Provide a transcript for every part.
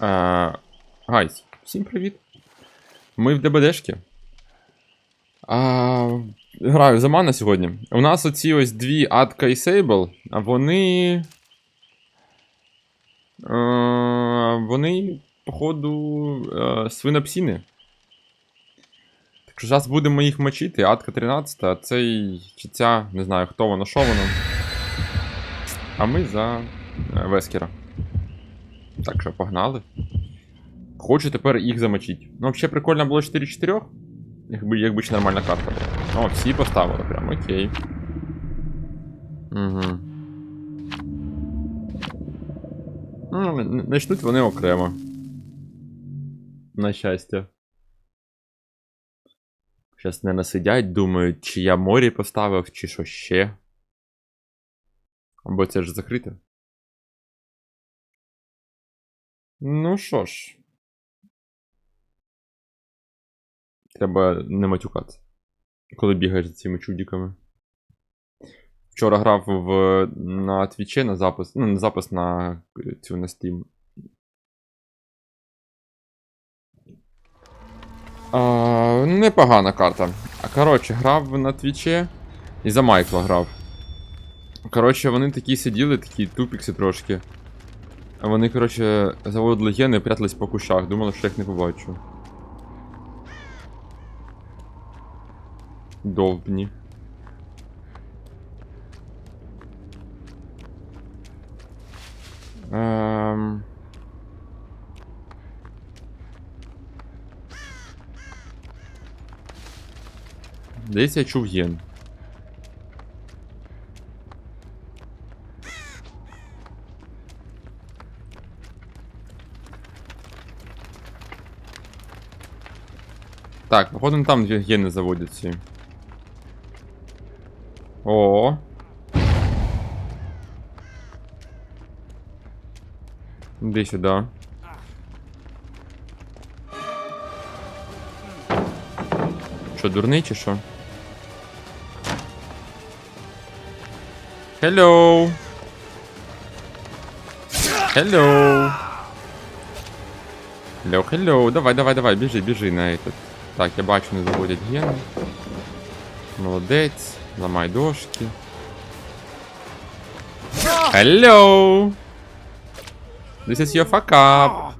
А, гайс, всім привіт. Ми в ДБДшки. А, граю за мана сьогодні. У нас оці ось дві Атка і Сейбл, а вони. Е, вони, походу, свинопсіни. Так що зараз будемо їх мочити. Атка 13, а цей чи ця, не знаю хто воно, що воно. А ми за е, Вескера. Так що погнали. Хочу тепер їх замочити. Ну, взагалі прикольно було 4-4. Якби, якби ще нормальна карта була. О, всі поставили прям, окей. Угу. Ну, начнуть вони окремо. На щастя. Щас не насидять, думають, чи я морі поставив, чи що ще. Або це ж закрите. Ну що ж. Треба не матюкатися. Коли бігаєш за цими чудіками. Вчора грав в, на Твічі на запис. Ну, на запис на цю на Steam. А, непогана карта. А коротше, грав на Твічі і за Майкла грав. Коротше, вони такі сиділи, такі тупікси трошки. Вони, коротше, заводили гени і прятались по кущах, думали, що я їх не побачу. Довбні. Ем... Десь я чув ген. Так, походу там ге- гени заводять ці. О. Іди сюди. Що, дурний чи що? Hello. Hello. Hello, hello. Давай, давай, давай, біжи, біжи на этот. Так, я бачу, не заводять гени. Молодець. Ламай дошки. Hello! This is your fuck up.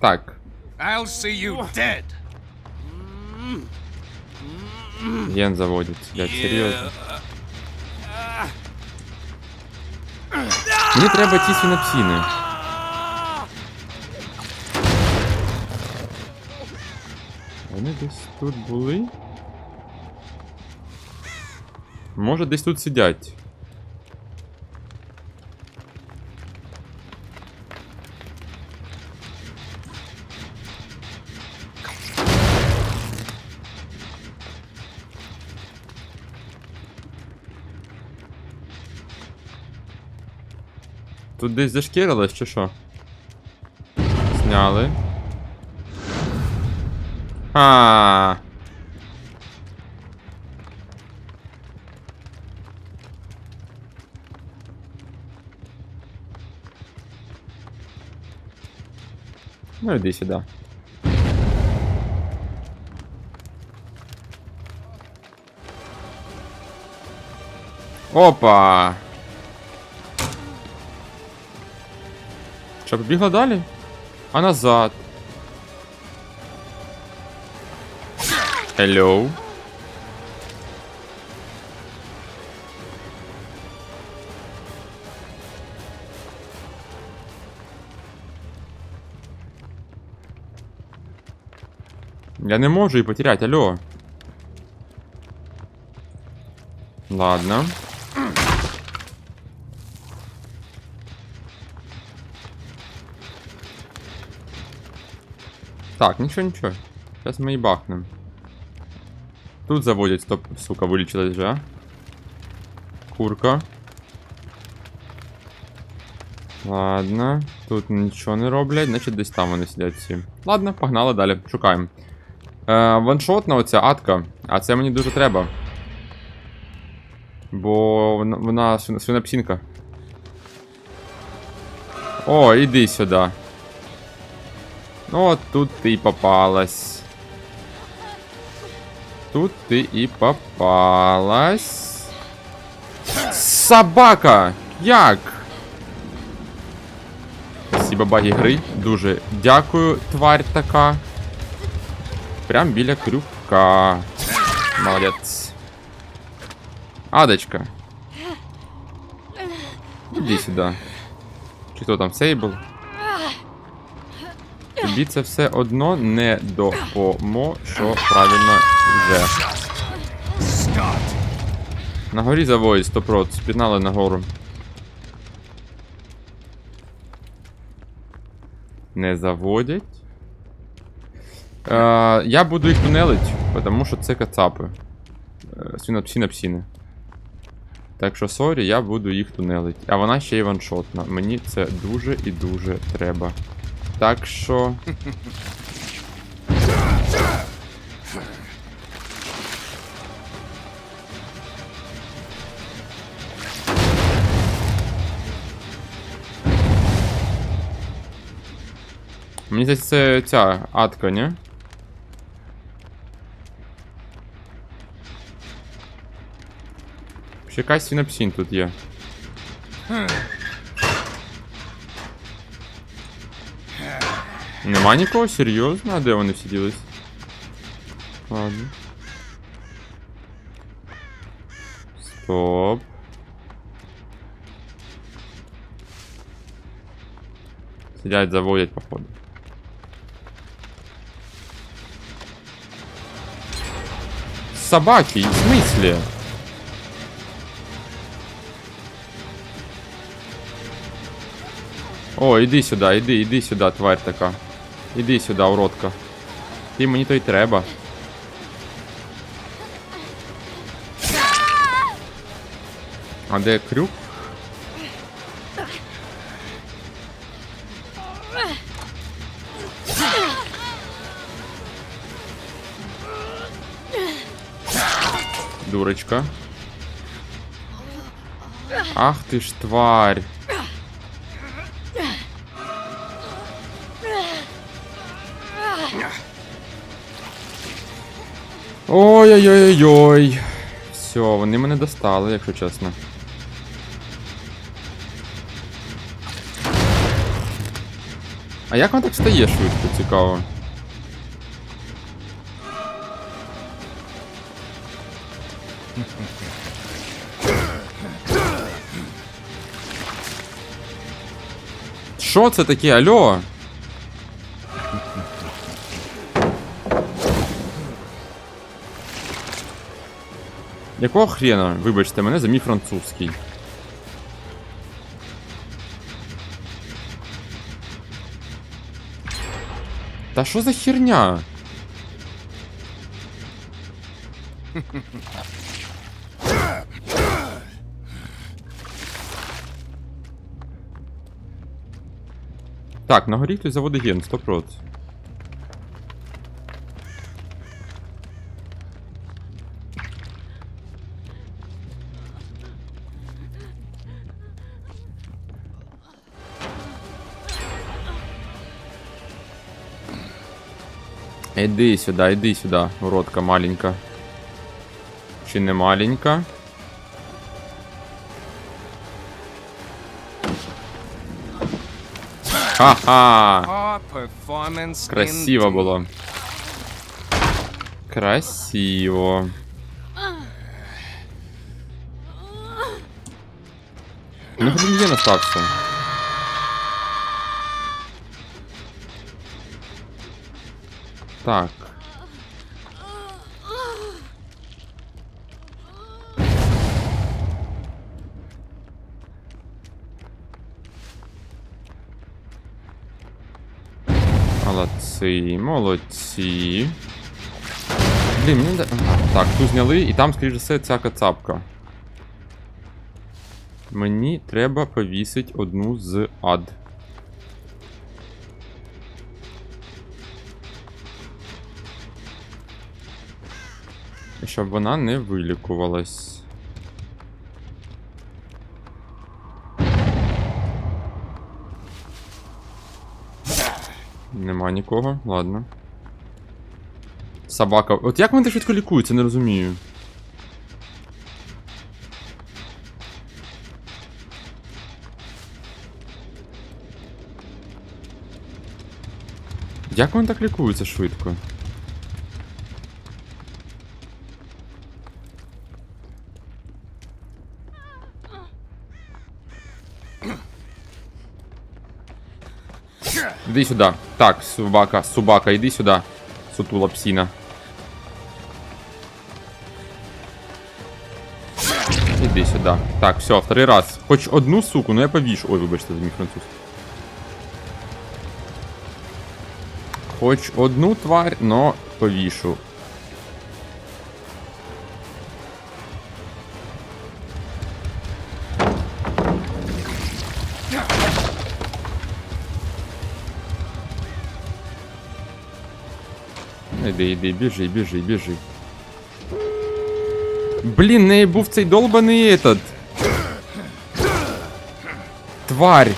Так, I'll see you dead. ген заводять. Блядь, серйозно. Мені треба ті свінопсіни. Вони десь тут були. Може десь тут сидять. Тут десь зашкірилось чи що? Зняли. А. Ну іди сюди. Опа! Що, побігла далі? А назад. Hello. Я не можу її потерять, алло. Ладно. Так, нічого, нічого. Зараз ми її бахнем. Тут заводять, стоп, сука, вилічилась вже. а? Курка. Ладно, тут нічого не роблять, значить десь там вони сидять всі. Ладно, погнали далі, шукаємо. Е, ваншотна оця атка, а це мені дуже треба. Бо вона, вона свин- свинопсінка. О, іди сюди. Ну, от тут ти і попалась. Тут ти і попалась. Собака! Як? Спасибо, баги гри. Дуже дякую, тварь така. Прям біля крюка. Молодець. Адочка. Іди сюди. Чи хто там сейбл? Тобі все одно не допоможе правильно вже. На горі заводять 100%, спігнали нагору. Не заводять. Е, я буду їх тунелить, тому що це кацапи. Е, Синапсіни. Так що, сорі, я буду їх тунелить. А вона ще й ваншотна. Мені це дуже і дуже треба. Так що. Мені здається, це ця атка, ні? Ще якась синапсін тут є. Нема нікого серйозно? А де вони всі ділись? Ладно. Стоп. Сидять, заводять, походу. Собаки, в смысле? О, іди сюди, іди, іди сюди, тварь така. Іди сюди, уродка. Ти мені то й треба. А де крюк? Дурочка. Ах ти ж тварь. Ой-ой-ой-ой. Все, вони мене достали, якщо чесно. А як він так стає швидко, цікаво? Що це таке, алло? Якого хрена? Вибачте мене за мій французький. Та що за херня? Так, на горі хтось заводить ген, 100%. Іди сюди, іди сюди, уродка маленька. Чи не маленька? Ха-ха! Красиво было. Красиво. Ну, блин, где настався. Так. Молодці, молодці. Блін, мені. Так, ту зняли, і там, скоріш за все, ця кацапка. Мені треба повісити одну з ад. Щоб вона не вилікувалась. Нема нікого, ладно. Собака. От як вони так швидко лікуються, не розумію. Як вони так лікуються швидко? Іди сюди. Так, собака, собака, іди сюди. Сутула псіна. Іди сюди. Так, все, второй раз. Хоч одну суку, ну я повішу. Ой, вибачте, за мій француз. Хоч одну тварь, но повішу. Іди, іди, біжи, біжи, біжи. Блін, в неї був цей долбаний этот. Тварь.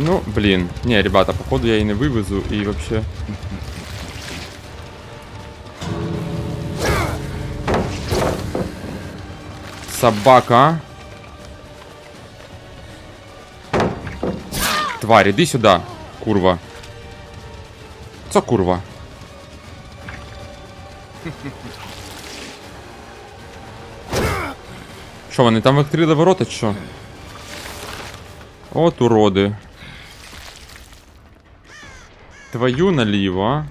Ну, блин. Не, ребята, походу я и не вывезу, и вообще... Собака. Тварь, іди сюди, курва. Це курва. Що, вони там відкрили ворота, чи що? От уроди. Твою наліво?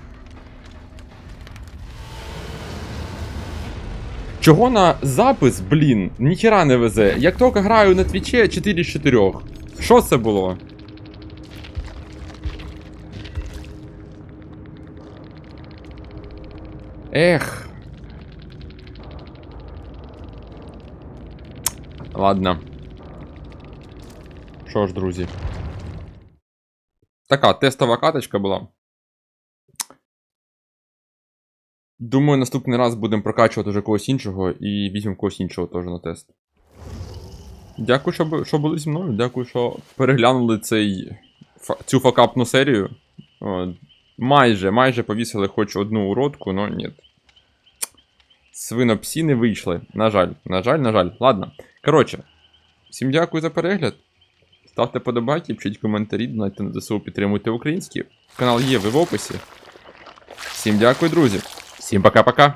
Чого на запис, блін, ніхіра не везе. Як тільки граю на твічі 4 з 4. Що це було? Ех. Ладно. Що ж, друзі. Така тестова каточка була. Думаю, наступний раз будемо прокачувати вже когось іншого і візьмемо когось іншого теж на тест. Дякую, що, що були зі мною. Дякую, що переглянули цей, цю факапну серію. Майже, майже повісили хоч одну уродку, але ні. Свинопсі не вийшли. На жаль, на жаль, на жаль. Ладно. Коротше, всім дякую за перегляд. Ставте подобайки, пишіть коментарі, донайте на ЗСУ, підтримуйте українські. Канал є ви в описі. Всім дякую, друзі. Всім пока-пока.